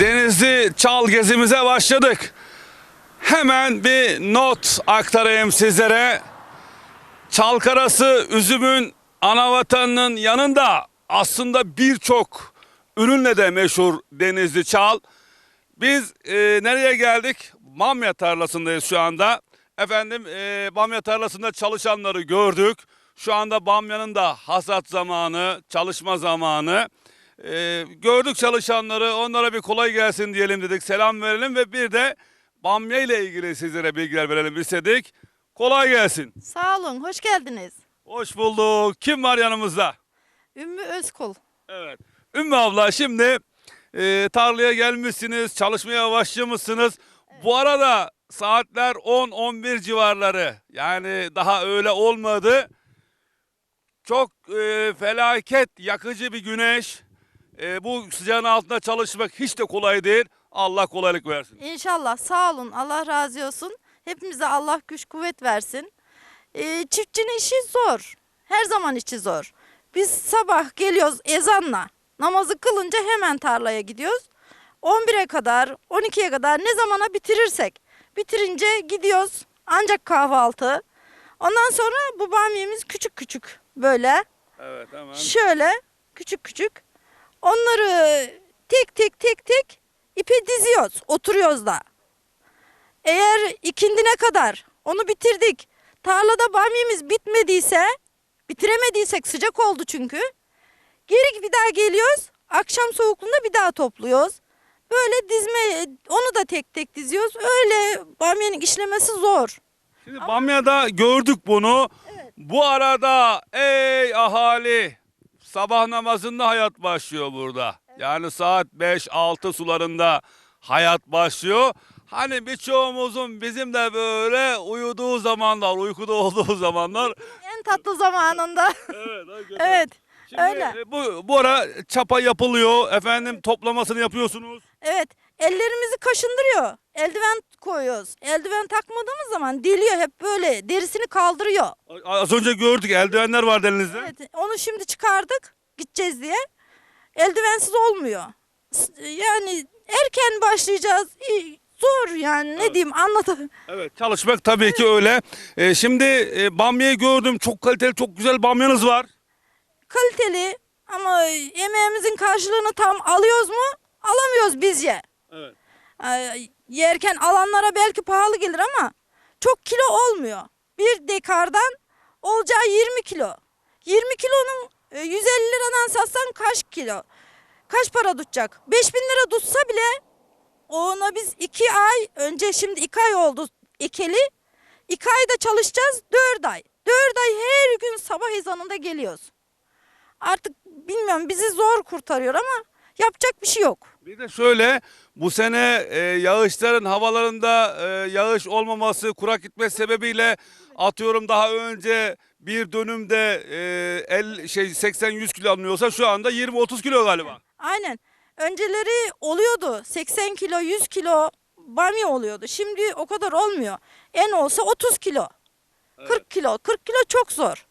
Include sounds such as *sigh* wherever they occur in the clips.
Denizli Çal gezimize başladık. Hemen bir not aktarayım sizlere. Çalkarası üzümün ana vatanının yanında aslında birçok ürünle de meşhur Denizli Çal. Biz e, nereye geldik? Bamya tarlasındayız şu anda. Efendim e, bamya tarlasında çalışanları gördük. Şu anda bamyanın da hasat zamanı, çalışma zamanı. E, gördük çalışanları, onlara bir kolay gelsin diyelim dedik, selam verelim ve bir de bamya ile ilgili sizlere bilgiler verelim istedik. Kolay gelsin. Sağ olun, hoş geldiniz. Hoş bulduk. Kim var yanımızda? Ümmü Özkul. Evet. Ümmü abla şimdi e, tarlaya gelmişsiniz, çalışmaya başlamışsınız. Bu arada saatler 10-11 civarları. Yani daha öyle olmadı. Çok e, felaket yakıcı bir güneş. E, bu sıcağın altında çalışmak hiç de kolay değil. Allah kolaylık versin. İnşallah sağ olun, Allah razı olsun. Hepimize Allah güç kuvvet versin. Ee, çiftçinin işi zor. Her zaman işi zor. Biz sabah geliyoruz ezanla. Namazı kılınca hemen tarlaya gidiyoruz. 11'e kadar, 12'ye kadar ne zamana bitirirsek. Bitirince gidiyoruz. Ancak kahvaltı. Ondan sonra bu bamyemiz küçük küçük böyle. Evet hemen. Şöyle küçük küçük onları tek tek tek tek ipe diziyoruz. Oturuyoruz da. Eğer ikindine kadar onu bitirdik. Tarlada bamyemiz bitmediyse, bitiremediysek sıcak oldu çünkü. Geri bir daha geliyoruz. Akşam soğukluğunda bir daha topluyoruz. Böyle dizme, onu da tek tek diziyoruz. Öyle bamyanın işlemesi zor. Şimdi Bamya'da gördük bunu. Bu arada ey ahali sabah namazında hayat başlıyor burada. Yani saat 5-6 sularında hayat başlıyor. Hani birçoğumuzun bizim de böyle uyuduğu zamanlar, uykuda *laughs* olduğu zamanlar. En tatlı zamanında. *laughs* Evet, hakikaten. evet. Şimdi öyle. e, bu, bu ara çapa yapılıyor. Efendim toplamasını yapıyorsunuz. Evet, ellerimizi kaşındırıyor. Eldiven koyuyoruz. Eldiven takmadığımız zaman deliyor hep böyle derisini kaldırıyor. Az önce gördük eldivenler vardı elinizde. Evet, onu şimdi çıkardık gideceğiz diye. Eldivensiz olmuyor. Yani erken başlayacağız. Zor yani ne diyeyim anlatamam. Evet çalışmak tabii ki öyle. Ee, şimdi e, bamyayı gördüm. Çok kaliteli, çok güzel bamyanız var. Kaliteli ama emeğimizin karşılığını tam alıyoruz mu? Alamıyoruz bizce. Evet. Ay, yerken alanlara belki pahalı gelir ama çok kilo olmuyor. Bir dekardan olacağı 20 kilo. 20 kilonun e, 150 liradan satsan kaç kilo? Kaç para tutacak? 5000 lira tutsa bile ona biz 2 ay önce şimdi 2 ay oldu ekeli. 2 ayda çalışacağız 4 ay. 4 ay her gün sabah ezanında geliyoruz. Artık bilmiyorum bizi zor kurtarıyor ama yapacak bir şey yok. Bir de şöyle bu sene e, yağışların havalarında e, yağış olmaması, kurak gitmesi sebebiyle atıyorum daha önce bir dönümde e, el şey 80-100 kilo alınıyorsa şu anda 20-30 kilo galiba. Aynen. Önceleri oluyordu. 80 kilo, 100 kilo bamya oluyordu. Şimdi o kadar olmuyor. En olsa 30 kilo. 40 kilo. 40 kilo çok zor.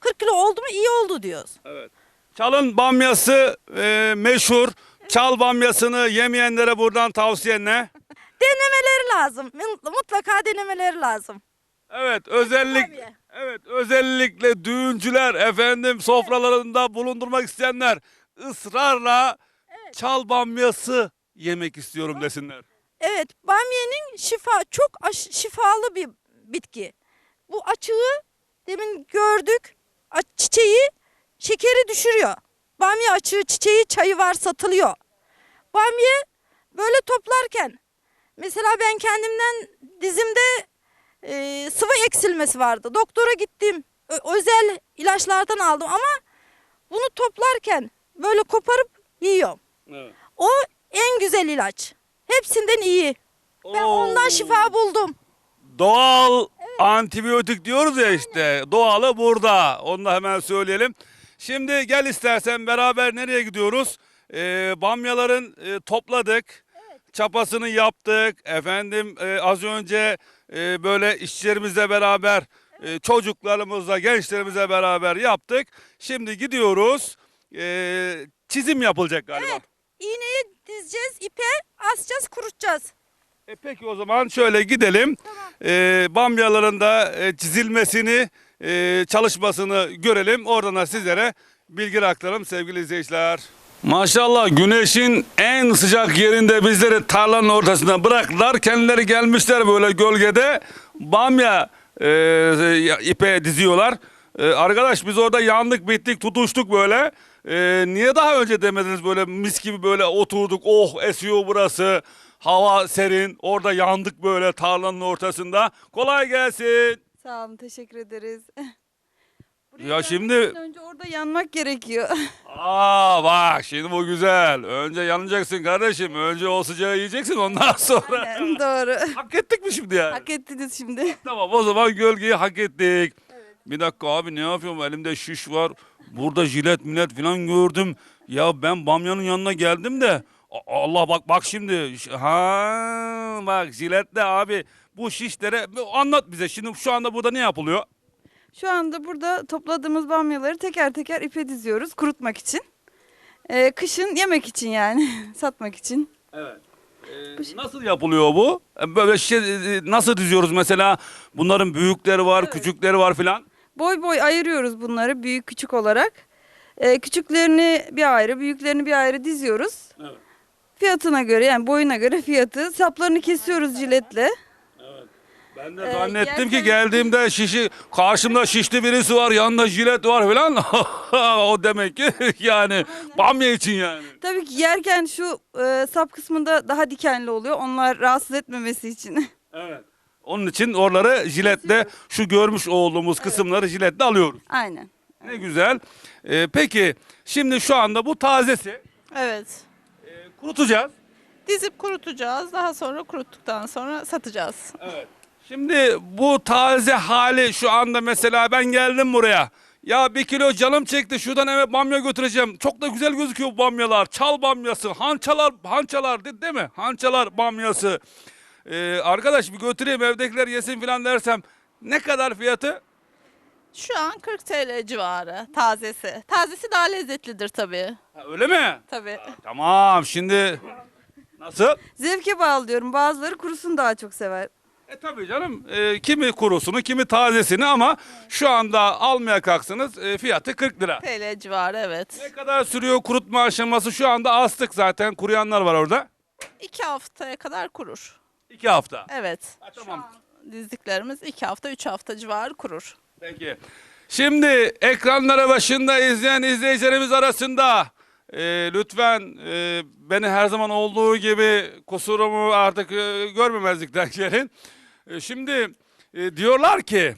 40 kilo oldu mu iyi oldu diyoruz. Evet. Çalın bamyası e, meşhur. Çal bamyasını yemeyenlere buradan tavsiye ne? Denemeleri lazım. Mutlaka denemeleri lazım. Evet özellik evet özellikle düğüncüler efendim sofralarında bulundurmak isteyenler ısrarla çal bamyası yemek istiyorum desinler. Evet, bamyenin şifa çok aş- şifalı bir bitki. Bu açığı demin gördük. A- çiçeği şekeri düşürüyor. Bamya açığı, çiçeği, çayı var satılıyor. Bamya böyle toplarken mesela ben kendimden dizimde e, sıvı eksilmesi vardı. Doktora gittim. Özel ilaçlardan aldım ama bunu toplarken böyle koparıp yiyorum. Evet. O en güzel ilaç. Hepsinden iyi. Ben ondan şifa buldum. Doğal antibiyotik diyoruz ya işte. Doğalı burada. Onu da hemen söyleyelim. Şimdi gel istersen beraber nereye gidiyoruz? Ee, bamyaların e, topladık. Çapasını yaptık. Efendim e, az önce e, böyle işçilerimizle beraber e, çocuklarımızla gençlerimizle beraber yaptık. Şimdi gidiyoruz. E, çizim yapılacak galiba. Evet. iğneyi dizeceğiz, ipe asacağız, kurutacağız. E peki o zaman şöyle gidelim. E, bamyaların da e, çizilmesini, e, çalışmasını görelim. Oradan da sizlere bilgi aktaralım sevgili izleyiciler. Maşallah güneşin en sıcak yerinde bizleri tarlanın ortasına bıraktılar. Kendileri gelmişler böyle gölgede bamya e, ipe diziyorlar. E, arkadaş biz orada yandık bittik tutuştuk böyle. E, niye daha önce demediniz böyle mis gibi böyle oturduk oh esiyor burası. Hava serin orada yandık böyle tarlanın ortasında. Kolay gelsin. Sağ olun, teşekkür ederiz. *laughs* Buraya Ya şimdi- önce orada yanmak gerekiyor. *laughs* Aa bak şimdi bu güzel. Önce yanacaksın kardeşim. Önce o sıcağı yiyeceksin ondan *laughs* sonra. Aynen, Doğru. Hak ettik mi şimdi yani? Hak ettiniz şimdi. Tamam o zaman gölgeyi hak ettik. Bir dakika abi ne yapıyorum elimde şiş var. Burada jilet millet falan gördüm. Ya ben bamyanın yanına geldim de. A- Allah bak bak şimdi. Ha bak jiletle abi bu şişlere anlat bize. Şimdi şu anda burada ne yapılıyor? Şu anda burada topladığımız bamyaları teker teker ipe diziyoruz kurutmak için. Ee, kışın yemek için yani, *laughs* satmak için. Evet. Ee, nasıl yapılıyor bu? Ee, Böyle şey e, nasıl diziyoruz mesela? Bunların büyükleri var, küçükleri var filan. Boy boy ayırıyoruz bunları büyük küçük olarak. Ee, küçüklerini bir ayrı, büyüklerini bir ayrı diziyoruz. Evet. Fiyatına göre yani boyuna göre fiyatı. Saplarını kesiyoruz jiletle. Ben de Ee, zannettim ki yerken- geldiğimde şişi karşımda şişli birisi var, yanında jilet var filan. *laughs* o demek ki *laughs* yani bamya için yani. Tabii ki yerken şu e, sap kısmında daha dikenli oluyor. Onlar rahatsız etmemesi için. *laughs* Evet. Onun için oraları jiletle şu görmüş olduğumuz kısımları jiletle alıyoruz. Aynen. Ne güzel. Ee, peki şimdi şu anda bu tazesi. Evet. Ee, kurutacağız. Dizip kurutacağız. Daha sonra kuruttuktan sonra satacağız. Evet. Şimdi bu taze hali şu anda mesela ben geldim buraya. Ya bir kilo canım çekti şuradan eve bamya götüreceğim. Çok da güzel gözüküyor bu bamyalar. Çal bamyası, hançalar, hançalar de- değil mi? Hançalar bamyası. Ee, arkadaş bir götüreyim evdekiler yesin falan dersem ne kadar fiyatı? Şu an 40 TL civarı tazesi. Tazesi daha lezzetlidir tabii. Ha, öyle mi? Tabii. Tamam şimdi nasıl? Zevke bağlı diyorum. Bazıları kurusunu daha çok sever. E tabii canım e, kimi kurusunu kimi tazesini ama şu anda almaya kalksanız e, fiyatı 40 lira. TL civarı evet. Ne kadar sürüyor kurutma aşaması? Şu anda astık zaten. Kuruyanlar var orada. 2 haftaya kadar kurur. İki hafta. Evet. Ha, tamam. Dizdiklerimiz 2 hafta 3 hafta civarı kurur. Peki. Şimdi ekranlara başında izleyen izleyicilerimiz arasında e, lütfen e, beni her zaman olduğu gibi kusurumu artık e, görmemezlikten *laughs* gelin. E, şimdi e, diyorlar ki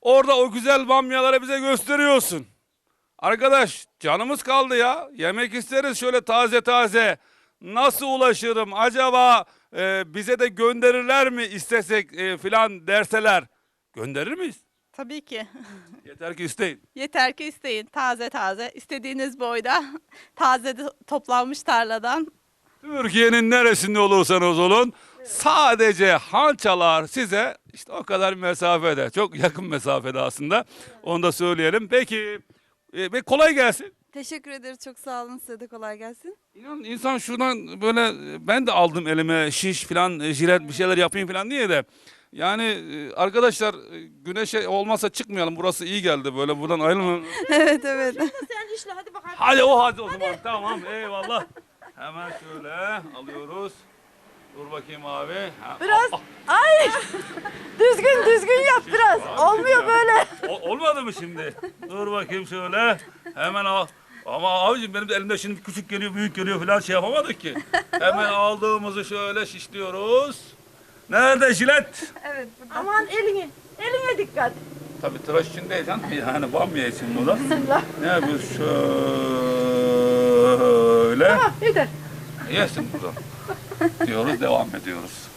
orada o güzel bamyaları bize gösteriyorsun. Arkadaş canımız kaldı ya. Yemek isteriz şöyle taze taze. Nasıl ulaşırım? Acaba e, bize de gönderirler mi istesek e, filan derseler. Gönderir miyiz? Tabii ki. *laughs* Yeter ki isteyin. Yeter ki isteyin. Taze taze. istediğiniz boyda. *laughs* Taze toplanmış tarladan. Türkiye'nin neresinde olursanız olun sadece hançalar size işte o kadar mesafede. Çok yakın mesafede aslında. Onu da söyleyelim. Peki e, ve kolay gelsin. Teşekkür ederiz. Çok sağ olun. Size de kolay gelsin. İnan insan şuradan böyle ben de aldım elime şiş falan e, jilet bir şeyler yapayım falan diye de yani e, arkadaşlar e, güneşe olmazsa çıkmayalım. Burası iyi geldi böyle buradan ayrılmayalım. *laughs* evet evet. Sen işle hadi bakalım. Hadi o hadi o zaman tamam eyvallah. Hemen şöyle alıyoruz. Dur bakayım abi. Ha, Biraz ah, ay *laughs* düzgün düzgün yap biraz. Olmuyor ya. böyle. o- olmadı mı şimdi? Dur bakayım şöyle. Hemen al. Ama abicim benim de elimde şimdi küçük geliyor, büyük geliyor falan şey yapamadık ki. Hemen aldığımızı şöyle şişliyoruz. Nerede jilet? Evet. Aman elini. Eline dikkat. Tabii tıraş için değil canım. Yani bamya için bu da. Ne yapıyoruz? Şöyle. Yeter. Yesin buradan. Diyoruz devam ediyoruz.